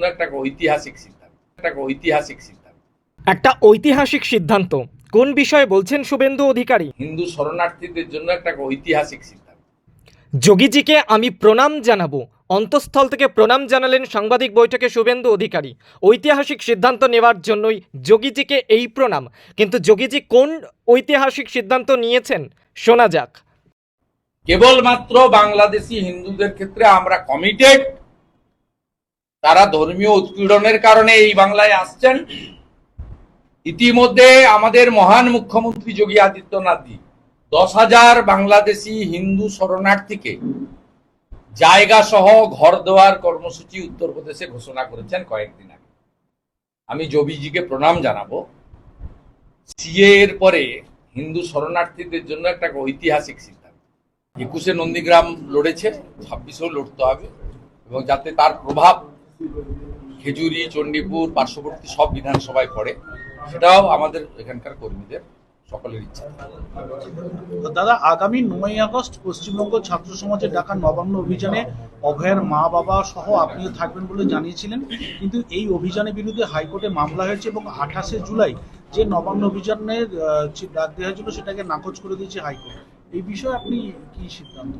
জন্য একটা ঐতিহাসিক সিদ্ধান্ত একটা ঐতিহাসিক সিদ্ধান্ত। একটা ঐতিহাসিক সিদ্ধান্ত। কোন বিষয়ে বলছেন শুভেন্দু অধিকারী? হিন্দু শরণার্থীদের জন্য একটা ঐতিহাসিক সিদ্ধান্ত। যোগীজিকে আমি প্রণাম জানাব। অন্তঃস্থল থেকে প্রণাম জানালেন সাংবাদিক বৈঠকে শুভেন্দু অধিকারী। ঐতিহাসিক সিদ্ধান্ত নেওয়ার জন্যই যোগীজিকে এই প্রণাম। কিন্তু যোগীজি কোন ঐতিহাসিক সিদ্ধান্ত নিয়েছেন? শোনা যাক। কেবলমাত্র বাংলাদেশি হিন্দুদের ক্ষেত্রে আমরা কমিটেড তারা ধর্মীয় উৎপীড়নের কারণে এই বাংলায় আসছেন। ইতিমধ্যে আমাদের মহান মুখ্যমন্ত্রী যোগী আদিত্যনাথজি দশ হাজার বাংলাদেশি হিন্দু শরণার্থীকে জায়গা সহ ঘর দেওয়ার কর্মসূচি উত্তরপ্রদেশে ঘোষণা করেছেন কয়েকদিন আগে। আমি যোগীজিকে প্রণাম জানাব। সিএ এর পরে হিন্দু শরণার্থীদের জন্য একটা ঐতিহাসিক সিদ্ধান্ত। একুশে নন্দীগ্রাম লড়েছে, ছাব্বিশেও লড়তে হবে এবং যাতে তার প্রভাব খেজুরি, চণ্ডীপুর, পার্শ্ববর্তী সব বিধানসভায় পড়ে। সেটাও আমাদের এখানকার কর্মীদের সকলের ইচ্ছা। দাদা, আগামী নয় আগস্ট পশ্চিমবঙ্গ ছাত্র সমাজের ডাকা নবান্ন অভিযানে অভয়ের মা বাবা সহ আপনিও থাকবেন বলে জানিয়েছিলেন। কিন্তু এই অভিযানের বিরুদ্ধে হাইকোর্টে মামলা হয়েছে এবং আঠাশে জুলাই যে নবান্ন অভিযানের ডাক দেওয়া হয়েছিল সেটাকে নাকচ করে দিয়েছে হাইকোর্ট। এই বিষয়ে আপনি কি সিদ্ধান্ত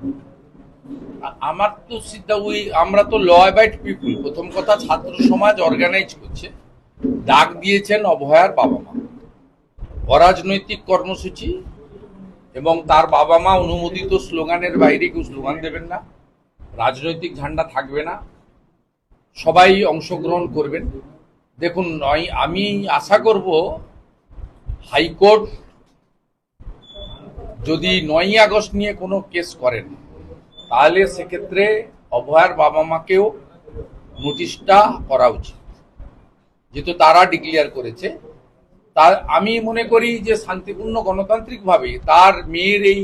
আমার তো সিদ্ধা, ওই আমরা তো ল অ্যাবাইড পিপুল প্রথম কথা, ছাত্র সমাজ অর্গানাইজ করছে। ডাক দিয়েছেন অভয়ার বাবা মা। অরাজনৈতিক কর্মসূচি এবং তার বাবা মা অনুমোদিত স্লোগানের বাইরে কেউ স্লোগান দেবেন না। রাজনৈতিক ঝান্ডা থাকবে না। সবাই অংশগ্রহণ করবেন। দেখুন আমি আশা করব হাইকোর্ট যদি নয়ই আগস্ট নিয়ে কোনো কেস করেন তাহলে সেক্ষেত্রে অভয়ার বাবা মাকেও নোটিশটা করা উচিত। যেহেতু তারা ডিক্লেয়ার করেছে তার আমি মনে করি যে শান্তিপূর্ণ গণতান্ত্রিকভাবে তার মেয়ের এই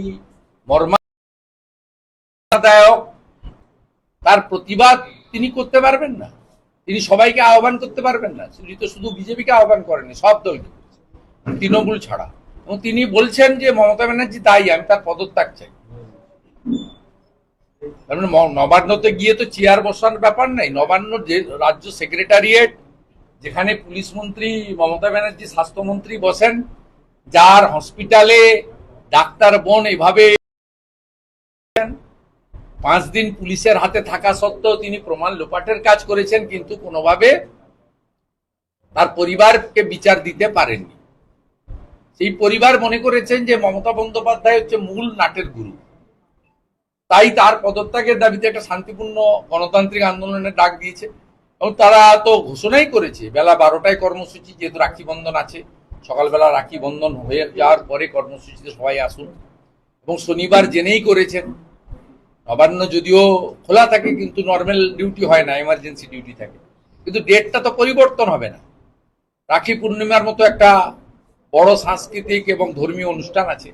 মর্মাদায়ক তার প্রতিবাদ তিনি করতে পারবেন না। তিনি সবাইকে আহ্বান করতে পারবেন না। তিনি তো শুধু বিজেপিকে আহ্বান করেননি, সব দলকে তৃণমূল ছাড়া। এবং তিনি বলছেন যে মমতা ব্যানার্জি তাই আমি তার পদত্যাগ চাই। তার মানে নবান্নতে গিয়ে তো চেয়ার বসানোর ব্যাপার নাই। নবান্ন যে রাজ্য সেক্রেটারিয়েট, যেখানে পুলিশ মন্ত্রী মমতা ব্যানার্জি স্বাস্থ্যমন্ত্রী বসেন, যার হসপিটালে ডাক্তার বোন এভাবে পাঁচ দিন পুলিশের হাতে থাকা সত্ত্বেও তিনি প্রমাণ লোপাটের কাজ করেছেন, কিন্তু কোনোভাবে তার পরিবারকে বিচার দিতে পারেননি। সেই পরিবার মনে করেছেন যে মমতা বন্দ্যোপাধ্যায় হচ্ছে মূল নাটের গুরু। তাই তার পদত্যাগের দাবিতে একটা শান্তিপূর্ণ গণতান্ত্রিক আন্দোলনের ডাক দিয়েছে। এবং তারা তো ঘোষণাই করেছে, বেলা বারোটায় কর্মসূচি, যেহেতু রাখি বন্ধন আছে, সকালবেলা রাখি বন্ধন হয়ে যাওয়ার পরে কর্মসূচিতে সবাই আসুন। এবং শনিবার জেনেই করেছেন। নবান্ন যদিও খোলা থাকে, কিন্তু নর্মাল ডিউটি হয় না এমার্জেন্সি ডিউটি থাকে। কিন্তু ডেটটা তো পরিবর্তন হবে না। রাখি পূর্ণিমার মতো একটা বড় সাংস্কৃতিক এবং ধর্মীয় অনুষ্ঠান আছে।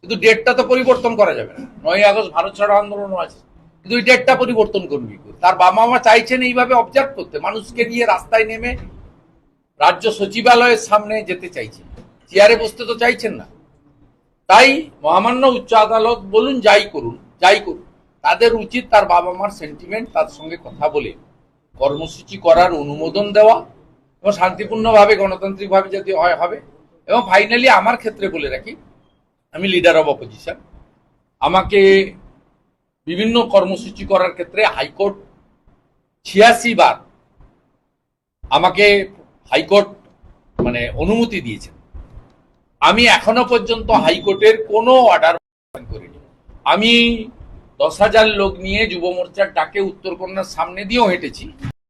কিন্তু ডেটটা তো পরিবর্তন করা যাবে না। নয় আগস্ট ভারত ছাড়ো আন্দোলনও আছে। কিন্তু ওই ডেটটা পরিবর্তন করবি তার বাবা মা চাইছেন এইভাবে অবজার্ভ করতে। মানুষকে নিয়ে রাস্তায় নেমে রাজ্য সচিবালয়ের সামনে যেতে চাইছেন। চেয়ারে বসতে তো চাইছেন না। তাই মহামান্য উচ্চ আদালত বলুন, যাই করুন যাই করুন। তাদের উচিত তার বাবা মার সেন্টিমেন্ট তার সঙ্গে কথা বলে, কর্মসূচি করার অনুমোদন দেওয়া এবং শান্তিপূর্ণভাবে গণতান্ত্রিকভাবে যদি হয়, হবে। এবং ফাইনালি আমার ক্ষেত্রে বলে রাখি আমি লিডার অব অপোজিশন আমাকে বিভিন্ন কর্মসূচি করার ক্ষেত্রে হাইকোর্ট ছিয়াশি বার আমাকে হাইকোর্ট মানে অনুমতি দিয়েছেন আমি এখনও পর্যন্ত হাইকোর্টের কোনো অর্ডার করিনি। আমি দশ হাজার লোক নিয়ে যুব মোর্চার ডাকে উত্তরকন্যার সামনে দিয়েও হেঁটেছি।